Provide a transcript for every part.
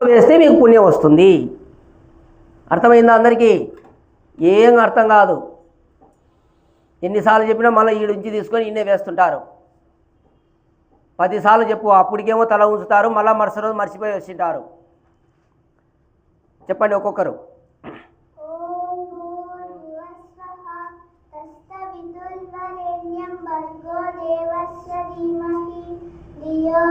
వేస్తే మీకు పుణ్యం వస్తుంది. అర్థమైందా అందరికీ? ఏం అర్థం కాదు. ఎన్నిసార్లు చెప్పినా మళ్ళీ ఈ నుంచి తీసుకొని ఇన్నే వేస్తుంటారు. పదిసార్లు చెప్పు అప్పటికేమో తల ఉంచుతారు మళ్ళీ మరుసటి రోజు మర్చిపోయి వచ్చింటారు. చెప్పండి ఒక్కొక్కరు. దేవస్య ధీమహి ధియో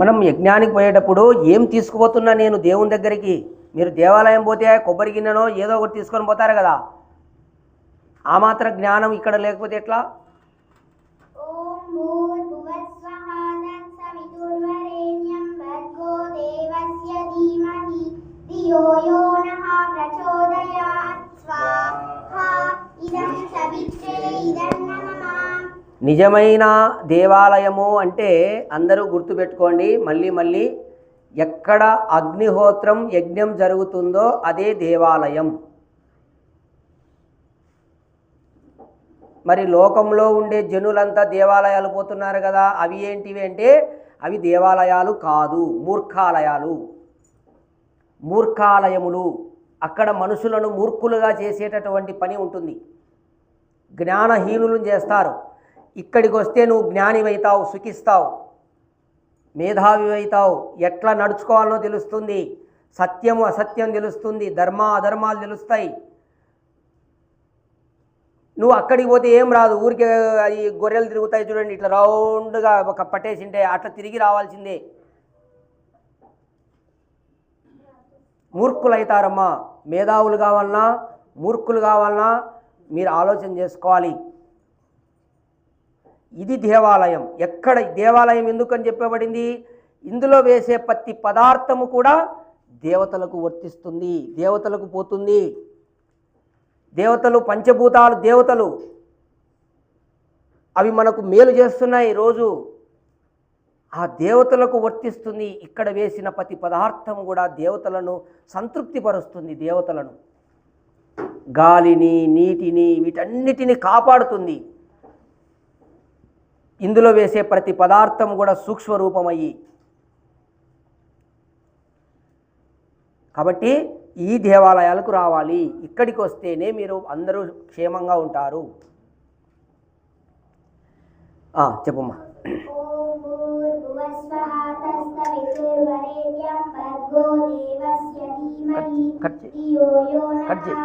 మనం యజ్ఞానికి పోయేటప్పుడు ఏం తీసుకుపోతున్నా నేను దేవుని దగ్గరికి? మీరు దేవాలయం పోతే కొబ్బరి గిన్నెనో ఏదో ఒకటి తీసుకొని పోతారు కదా. ఆ మాత్రం జ్ఞానం ఇక్కడ లేకపోతే ఎట్లా? ఓం భూర్భువస్వః నిజమైన దేవాలయము అంటే అందరూ గుర్తుపెట్టుకోండి మళ్ళీ మళ్ళీ ఎక్కడ అగ్నిహోత్రం యజ్ఞం జరుగుతుందో అదే దేవాలయం. మరి లోకంలో ఉండే జనులంతా దేవాలయాలు పోతున్నారు కదా అవి ఏంటివి అంటే అవి దేవాలయాలు కాదు మూర్ఖాలయాలు. మూర్ఖాలయములు. అక్కడ మనుషులను మూర్ఖులుగా చేసేటటువంటి పని ఉంటుంది. జ్ఞానహీనులను చేస్తారు. ఇక్కడికి వస్తే నువ్వు జ్ఞానివైతావు సుఖిస్తావు. మేధావి అవుతావు ఎట్లా నడుచుకోవాలో తెలుస్తుంది. సత్యము అసత్యం తెలుస్తుంది. ధర్మ అధర్మాలు తెలుస్తాయి. నువ్వు అక్కడికి పోతే ఏం రాదు. ఊరికే అది గొర్రెలు తిరుగుతాయి చూడండి. ఇట్లా రౌండ్గా ఒక పట్టేసింటే అట్లా తిరిగి రావాల్సిందే. మూర్ఖులు అవుతారమ్మా మేధావులు కావాలన్నా మూర్ఖులు కావాలన్నా మీరు ఆలోచన చేసుకోవాలి. ఇది దేవాలయం. ఎక్కడ దేవాలయం ఎందుకని చెప్పబడింది? ఇందులో వేసే ప్రతి పదార్థము కూడా దేవతలకు వర్తిస్తుంది దేవతలకు పోతుంది. దేవతలు పంచభూతాలు దేవతలు. అవి మనకు మేలు చేస్తున్నాయి రోజు ఆ దేవతలకు వర్తిస్తుంది. ఇక్కడ వేసిన ప్రతి పదార్థం కూడా దేవతలను సంతృప్తిపరుస్తుంది దేవతలను. గాలిని నీటిని వీటన్నిటిని కాపాడుతుంది. ఇందులో వేసే ప్రతి పదార్థం కూడా సూక్ష్మ రూపమయ్యి కాబట్టి ఈ దేవాలయాలకు రావాలి. ఇక్కడికి వస్తేనే మీరు అందరూ క్షేమంగా ఉంటారు. చెప్పమ్మా. కట్ చేయి.